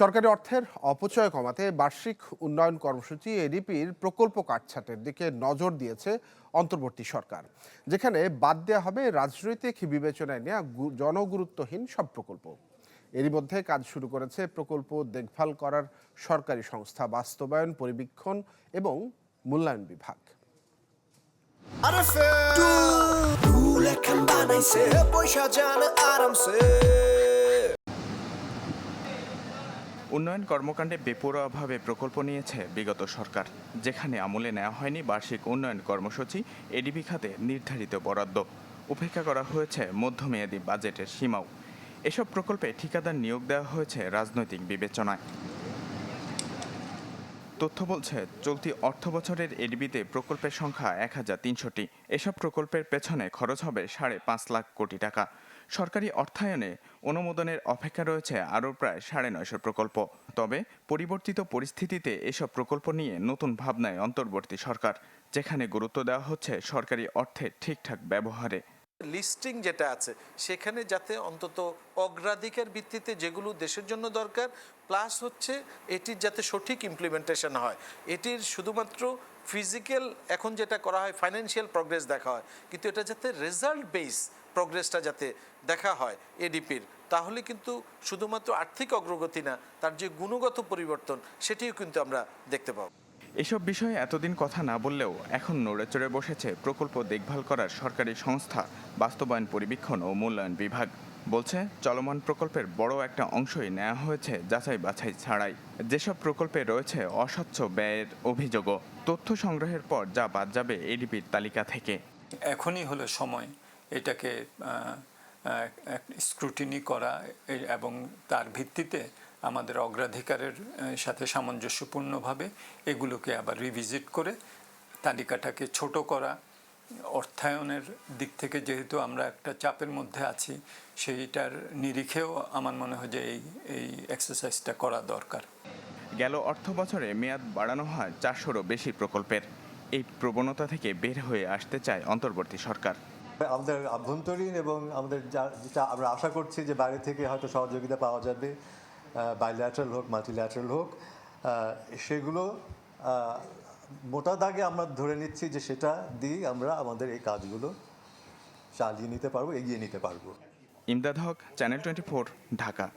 সরকারি অর্থের অপচয় কমাতে বার্ষিক উন্নয়ন কর্মসূচি এডিপির প্রকল্প কাটছাটের দিকে নজর দিয়েছে অন্তর্বর্তী সরকার যেখানে বাদ দেওয়া হবে রাজনৈতিক বিবেচনায় নেওয়া জনগুরুত্বহীন সব প্রকল্প। এরই মধ্যে কাজ শুরু করেছে প্রকল্প দেখভাল করার সরকারি সংস্থা বাস্তবায়ন পরিবীক্ষণ এবং মূল্যায়ন বিভাগ। আরামসে। উন্নয়ন কর্মকাণ্ডে বেপরোয়াভাবে প্রকল্প নিয়েছে বিগত সরকার, যেখানে আমলে নেওয়া হয়নি বার্ষিক উন্নয়ন কর্মসূচি এডিবি খাতে নির্ধারিত বরাদ্দ। উপেক্ষা করা হয়েছে মধ্যমেয়াদী বাজেটের সীমাও। এসব প্রকল্পে ঠিকাদার নিয়োগ দেওয়া হয়েছে রাজনৈতিক বিবেচনায়। তথ্য বলছে, চলতি অর্থ বছরের এডিবিতে প্রকল্পের সংখ্যা এক হাজার তিনশোটি। এসব প্রকল্পের পেছনে খরচ হবে সাড়ে পাঁচ লাখ কোটি টাকা। সরকারি অর্থায়নে অনুমোদনের অপেক্ষা রয়েছে আরও প্রায় সাড়ে নয়শো প্রকল্প। তবে পরিবর্তিত পরিস্থিতিতে এসব প্রকল্প নিয়ে নতুন ভাবনায় অন্তর্বর্তী সরকার, যেখানে গুরুত্ব দেওয়া হচ্ছে সরকারি অর্থের ঠিকঠাক ব্যবহারে। লিস্টিং যেটা আছে, সেখানে যাতে অন্তত অগ্রাধিকার ভিত্তিতে যেগুলো দেশের জন্য দরকার প্লাস হচ্ছে এটির যাতে সঠিক ইমপ্লিমেন্টেশন হয়। এটির শুধুমাত্র ফিজিক্যাল এখন যেটা করা হয় ফাইন্যান্সিয়াল প্রগ্রেস দেখা হয়। কিন্তু এটা যাতে রেজাল্ট বেস প্রগ্রেসটা যাতে দেখা হয় এডিপির তাহলে কিন্তু শুধুমাত্র আর্থিক অগ্রগতি না, তার যে গুণগত পরিবর্তন, সেটিও কিন্তু আমরা দেখতে পাবো। এসব বিষয়ে এতদিন কথা না বললেও এখন নড়ে চড়ে বসেছে প্রকল্প দেখভাল করার সরকারি সংস্থা, বাস্তবায়ন পরিবীক্ষণ ও মূল্যায়ন বিভাগ। বলছে, চলমান প্রকল্পের বড় একটা অংশই নেওয়া হয়েছে যাচাই বাছাই ছাড়াই। যেসব প্রকল্পে রয়েছে অস্বচ্ছ ব্যয়ের অভিযোগও, তথ্য সংগ্রহের পর যা বাদ যাবে এডিপির তালিকা থেকে। এখনই হলো সময় এটাকে স্ক্রুটিনি করা এবং তার ভিত্তিতে আমাদের অগ্রাধিকারের সাথে সামঞ্জস্যপূর্ণভাবে এগুলোকে আবার রিভিজিট করে তালিকাটাকে ছোট করা। অর্থায়নের দিক থেকে যেহেতু আমরা একটা চাপের মধ্যে আছি, সেইটার নিরিখেও আমার মনে হয় যে এই এই এক্সারসাইজটা করা দরকার। গেল অর্থ বছরে মেয়াদ বাড়ানো হয় চারশোরও বেশি প্রকল্পের। এই প্রবণতা থেকে বের হয়ে আসতে চায় অন্তর্বর্তী সরকার। আমাদের আভ্যন্তরীণ এবং আমাদের যা- যেটা আমরা আশা করছি যে বাইরে থেকে হয়তো সহযোগিতা পাওয়া যাবে বাইল্যাটারাল হোক মাল্টিল্যাটারাল হোক সেগুলো মোটা দাগে আমরা ধরে নিচ্ছি যে সেটা দিয়ে আমরা আমাদের এই কাজগুলো চালিয়ে নিতে পারব, এগিয়ে নিতে পারব। Imdad Haque, channel twenty Dhaka.